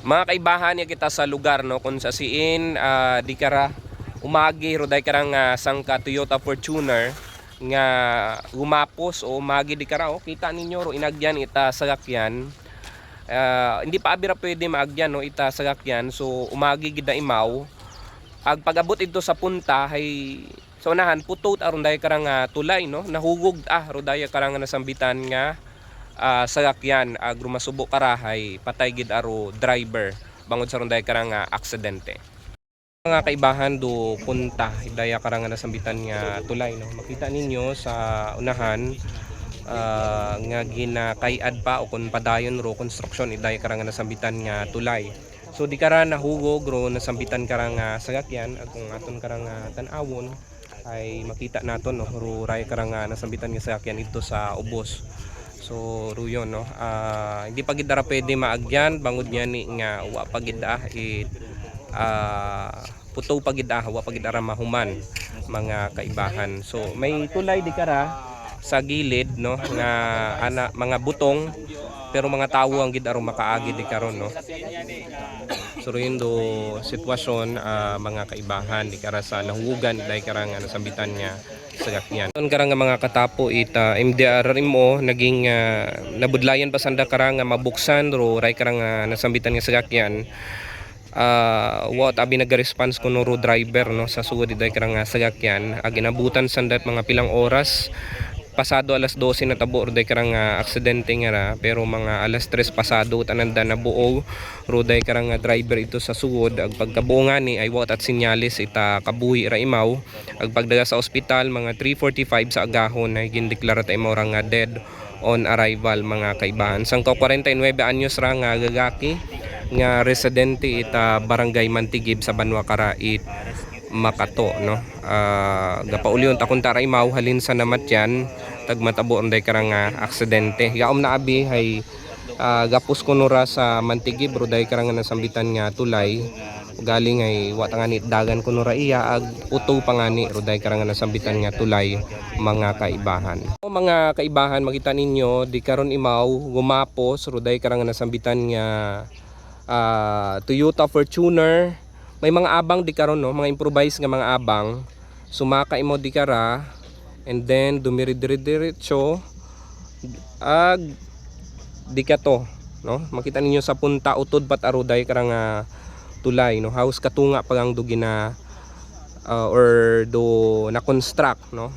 Mga kaibahan niya kita sa lugar no? Kung sa siin ah, di kara umagi roday karang uh, sangka Toyota Fortuner nga gumapos o umagi di kara oh, kita ninyo ro inagyan ita sagakyan. Ah, hindi pa abira pwede maagyan no? Ita sagakyan. So umagi gid na imaw. Ag pagabot ito sa punta hay sa unahan putot aron dahi karang ah, tulay no? Nahugog ah roday karang nasambitan nga ah, sagakyan ag rumasubo karahay patay gid aro driver bangod sa ronday karang ah, aksidente. Mga kaibahan do punta idaya karang nasambitan nga tulay no? Makita ninyo sa unahan ah, nga ginakayad pa o kun padayon ro construction idaya karang nasambitan nga tulay. So di kara nahugog ro nasambitan karang nga sagakyan ag kung aton karang nga tan-awon ay makita naton no? Ro ray karang nga nasambitan nga sagakyan ito sa ubos So ruyon no. Ah, hindi pa gid dara pwede maagyan bangod niya ni nga wa pa gid ah it ah puto pa gid ah wa pa gid ara mahuman mga kaibahan. So may tulay di kara sa gilid no nga ana mga butong pero mga tawo ang gid aron makaagi di karon no. So ruyon do sitwasyon ah, mga kaibahan di kara sa nahugan dahil kara nga nasambitan niya sa gakyan. Doon karang mga katapo ita MDR mo naging ah, nabudlayan pa sanda karang nga mabuksan ro ray karang nga nasambitan nga sa gakyan. Ah, what abi nag-response kuno ro driver no sa sugod day karang nga sa gakyan. Ag inabutan sandat mga pilang oras pasado alas 12 na tabo roday karang nga aksidente nga ra. Pero mga alas 3 pasado tananda na buo. Roday karang nga driver ito sa sugod. Ag pagkabuo nga ni ay wat at sinyalis ita kabuhi ra imaw. Ag pagdaga sa ospital mga 3:45 sa agahon ay gindeklara ta imaw ra nga dead on arrival mga kaibahan sangka 49 anyos ra nga gagaki nga residente ita barangay Mantigib sa Banwa Karait Makato no? Ah, gapaulyon ta kun taray imaw halin sa namatyan tagmatabo anday karang nga aksidente. Yaom na abi hay ah, gapos ko sa Mantigib roday karang nga nasambitan nga tulay. Galing ay watangani dagan ko nura iya ag uto pangani roday karang nasambitan nga tulay mga kaibahan. O mga kaibahan makita ninyo di karon imaw gumapos roday karang nasambitan nga ah, Toyota Fortuner may mga abang di karon no? Mga improvise nga mga abang. Sumaka imo di kara and then dumiri diri diretso ag di ka to no? Makita ninyo sa punta utod pat aruday karang nga tulay no? House katunga pagang dugi na uh, or do na construct no?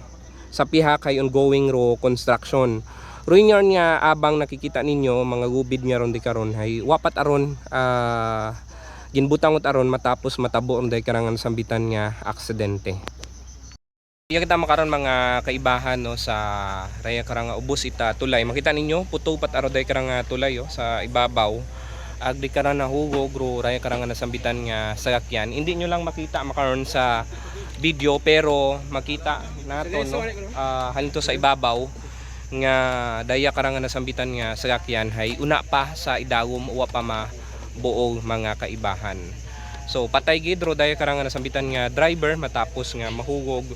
Sa piha kay ongoing ro construction. Ruin yarn nga abang nakikita ninyo mga gubid nga ron di karon hay wapat aron ah, ginbutangot aron matapos matabo ang day karangan sambitan nga aksidente. Iya kita makaron mga kaibahan no sa raya karanga ubos ita tulay. Makita ninyo puto pat aro day karanga tulay oh, sa ibabaw. Ag di karan nahugo gro raya karanga nasambitan nga sagakyan. Hindi nyo lang makita makaron sa video pero makita nato no ah, halin to sa ibabaw nga daya karanga nasambitan nga sagakyan hay una pa sa idawom uwa pa ma buong mga kaibahan. So patay gid ro daya karang nga nasambitan nga driver matapos nga mahugog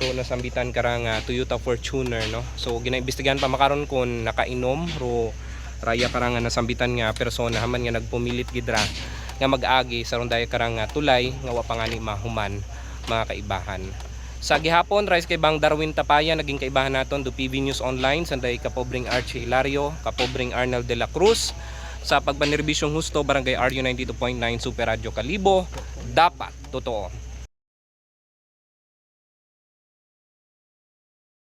ro nasambitan karang nga Toyota Fortuner no. So ginaimbestigahan pa makaron kung nakainom ro raya karang nga nasambitan nga persona haman nga nagpumilit gid ra nga mag-agi sa ron daya karang nga tulay nga wa pa nga mahuman mga kaibahan. Sa gihapon, rise kay Bang Darwin Tapaya, naging kaibahan naton do PV News Online, sanday kapobring Archie Hilario, kapobring Arnel de la Cruz, sa pagpanirbisyong husto barangay RU 92.9 Super Radio Kalibo dapat totoo